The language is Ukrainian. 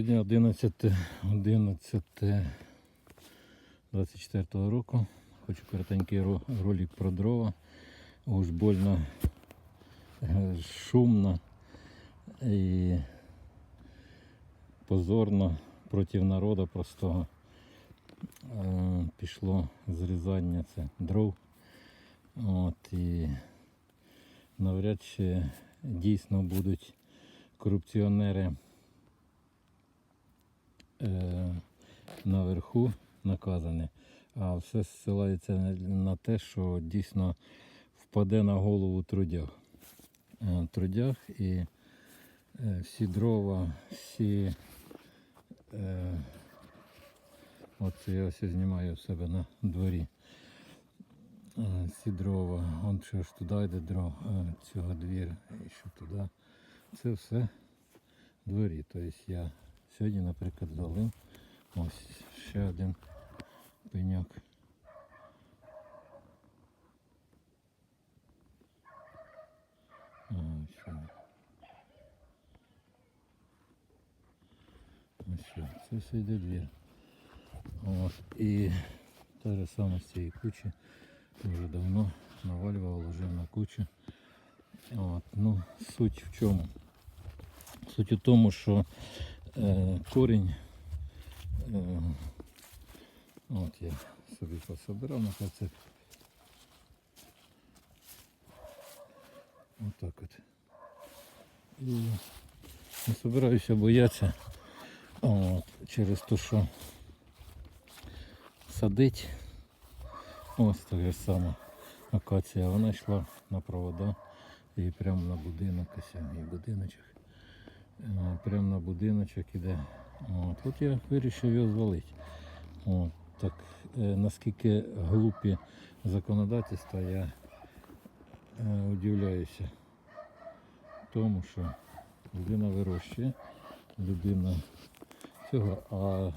Сьогодні 11, 11 24 року. Хочу коротенький ролик про дрова. Уж больно е, шумно і позорно проти народу простого е, пішло зрізання це дров. От, і навряд чи дійсно будуть корупціонери наверху наказані, а все зсилається на, те, що дійсно впаде на голову трудях. Е, трудях і е, всі дрова, всі е, Оце я ось знімаю в себе на дворі. Е, Ці дрова, он що ж туди йде дров, е, цього двір, і що туди. Це все дворі. Тобто я сьогодні, наприклад, залив ось ще один пеньок. А, ось він. Ось що, це все йде двір. От. І те же саме з цієї кучі вже давно навалював, ложив на кучу. От. Ну, суть в чому? Суть у тому, що е, корінь, е, от я собі пособирав на пацик. Отак от. І не собираюся боятися от, через те, що садить. Ось така сама акація. Вона йшла на провода і прямо на будинок, і будиночок. Е, Прямо на будиночок іде. От. От я вирішив його звалити. От. Так, е, наскільки глупі законодавства, я е, удивляюся тому, що людина вирощує, людина цього, а